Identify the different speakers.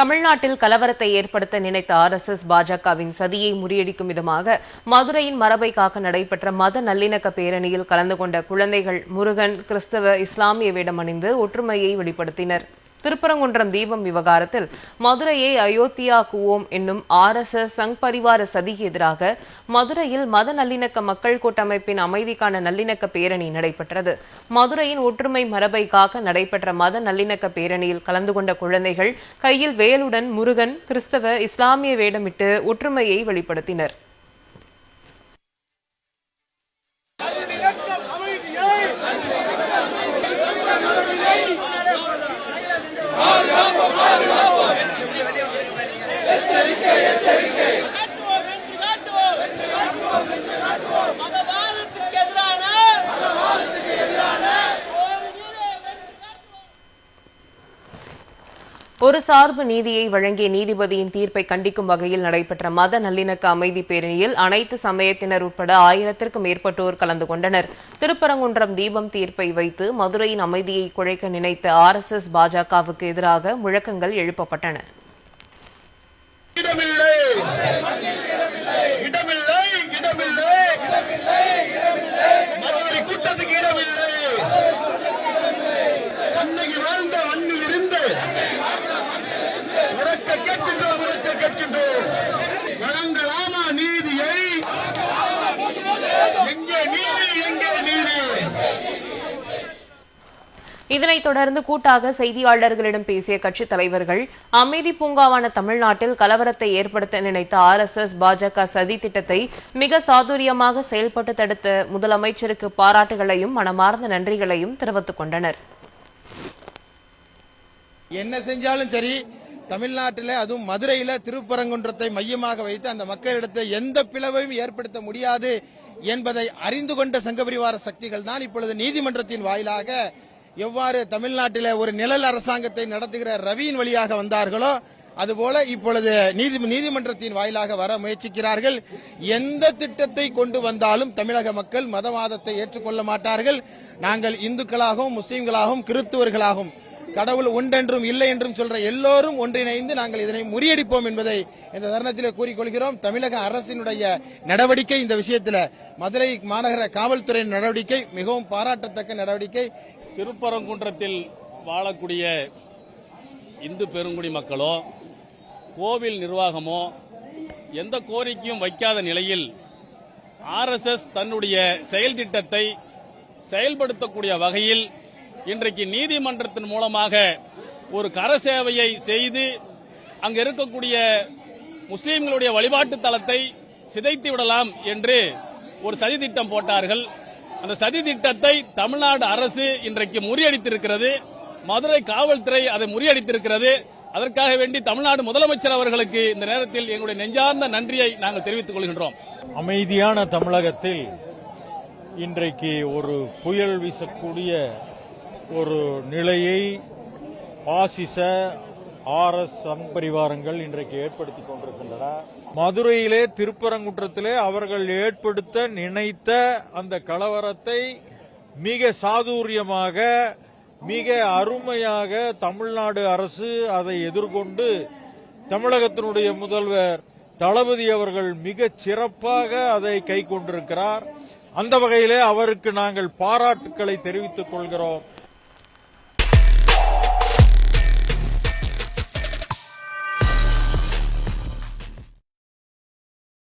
Speaker 1: தமிழ்நாட்டில் கலவரத்தை ஏற்படுத்த நினைத்த ஆர் எஸ் எஸ் பாஜகவின் சதியை முறியடிக்கும் விதமாக மதுரையின் மரபை காக்க நடைபெற்ற மத நல்லிணக்க பேரணியில் கலந்து கொண்ட குழந்தைகள் முருகன் கிறிஸ்தவ இஸ்லாமிய வேடம் அணிந்து ஒற்றுமையை வெளிப்படுத்தினர். திருப்பரங்குன்றம் தீபம் விவகாரத்தில் மதுரையை அயோத்தியாக்குவோம் என்னும் ஆர் எஸ் எஸ் சங் பரிவார சதிக்கு எதிராக மதுரையில் மத நல்லிணக்க மக்கள் கூட்டமைப்பின் அமைதிக்கான நல்லிணக்க பேரணி நடைபெற்றது. மதுரையின் ஒற்றுமை மரபை காக்க நடைபெற்ற மத நல்லிணக்க பேரணியில் கலந்து கொண்ட குழந்தைகள் கையில் வேலுடன் முருகன் கிறிஸ்தவ இஸ்லாமிய வேடமிட்டு ஒற்றுமையை வெளிப்படுத்தினர்.
Speaker 2: Hallelujah.
Speaker 1: ஒரு சார்பு நீதியை வழங்கிய நீதிபதியின் தீர்ப்பை கண்டிக்கும் வகையில் நடைபெற்ற மத நல்லிணக்க அமைதி பேரணியில் அனைத்து சமயத்தினர் உட்பட ஆயிரத்திற்கும் மேற்பட்டோர் கலந்து கொண்டனர். திருப்பரங்குன்றம் தீபம் தீர்ப்பை வைத்து மதுரையின் அமைதியை குழைக்க நினைத்த ஆர் எஸ் எஸ் பாஜகவுக்கு எதிராக முழக்கங்கள் எழுப்பப்பட்டன.
Speaker 3: இடமில்லை. இடமில்லை. இடமில்லை. மதுரை கூட்டத்துக்கு இடமில்லை.
Speaker 1: இதனைத் தொடர்ந்து கூட்டாக செய்தியாளர்களிடம் பேசிய கட்சித் தலைவர்கள் அமைதி பூங்காவான தமிழ்நாட்டில் கலவரத்தை ஏற்படுத்த நினைத்த ஆர் எஸ் எஸ் பாஜக சதி திட்டத்தை மிக சாதுரியமாக செயல்பட்டு தடுத்த முதலமைச்சருக்கு பாராட்டுகளையும் மனமார்ந்த நன்றிகளையும் தெரிவித்துக் கொண்டனர்.
Speaker 4: என்ன செஞ்சாலும் சரி தமிழ்நாட்டில் அதுவும் மதுரையில திருப்பரங்குன்றத்தை மையமாக வைத்து அந்த மக்களிடத்தை எந்த பிளவையும் ஏற்படுத்த முடியாது என்பதை அறிந்து கொண்ட சங்கபரிவார சக்திகள் தான் இப்பொழுது நீதிமன்றத்தின் வாயிலாக எவ்வாறு தமிழ்நாட்டில் ஒரு நிழல் அரசாங்கத்தை நடத்துகிற ரவியின் வழியாக வந்தார்களோ அதுபோல இப்பொழுது நீதி நீதிமன்றத்தின் வாயிலாக வர முயற்சிக்கிறார்கள். எந்த திட்டத்தை கொண்டு வந்தாலும் தமிழக மக்கள் மதவாதத்தை ஏற்றுக்கொள்ள மாட்டார்கள். நாங்கள் இந்துக்களாகவும் முஸ்லீம்களாகவும் கிறிஸ்துவர்களாகவும் கடவுள் ஒன்றென்றும் இல்லை என்றும் சொல்ற எல்லோரும் ஒன்றிணைந்து நாங்கள் இதனை முறியடிப்போம் என்பதை இந்த தருணத்தில் கூறிக்கொள்கிறோம். தமிழக அரசினுடைய நடவடிக்கை இந்த விஷயத்தில் மதுரை மாநகர காவல்துறையின் நடவடிக்கை மிகவும் பாராட்டத்தக்க நடவடிக்கை.
Speaker 5: திருப்பரங்குன்றத்தில் வாழக்கூடிய இந்து பெருங்குடி மக்களோ கோவில் நிர்வாகமோ எந்த கோரிக்கையும் வைக்காத நிலையில் ஆர்எஸ்எஸ் தன்னுடைய செயல் திட்டத்தை செயல்படுத்தக்கூடிய வகையில் இன்றைக்கு நீதிமன்றத்தின் மூலமாக ஒரு கர சேவையை செய்து அங்க இருக்கக்கூடிய முஸ்லீம்களுடைய வழிபாட்டு தலத்தை சிதைத்து விடலாம் என்று ஒரு சதி திட்டம் போட்டார்கள். அந்த சதி திட்டத்தை தமிழ்நாடு அரசு இன்றைக்கு முறியடித்திருக்கிறது. மதுரை காவல்துறை அதை முறியடித்திருக்கிறது. அதற்காக வேண்டி தமிழ்நாடு முதலமைச்சர் அவர்களுக்கு இந்த நேரத்தில் எங்களுடைய நெஞ்சார்ந்த நன்றியை நாங்கள் தெரிவித்துக் கொள்கின்றோம்.
Speaker 6: அமைதியான தமிழகத்தில் இன்றைக்கு ஒரு புயல் வீசக்கூடிய ஒரு நிலையை பாசிச ஆர் எஸ் சங்பரிவாரங்கள் இன்றைக்கு ஏற்படுத்திக் கொண்டிருக்கின்றன. மதுரையிலே திருப்பரங்குன்றத்திலே அவர்கள் ஏற்படுத்த நினைத்த அந்த கலவரத்தை மிக சாதுரியமாக மிக அருமையாக தமிழ்நாடு அரசு அதை எதிர்கொண்டு தமிழகத்தினுடைய முதல்வர் தளபதி அவர்கள் மிக சிறப்பாக அதை கை கொண்டிருக்கிறார் அந்த வகையிலே அவருக்கு நாங்கள் பாராட்டுக்களை தெரிவித்துக் கொள்கிறோம்.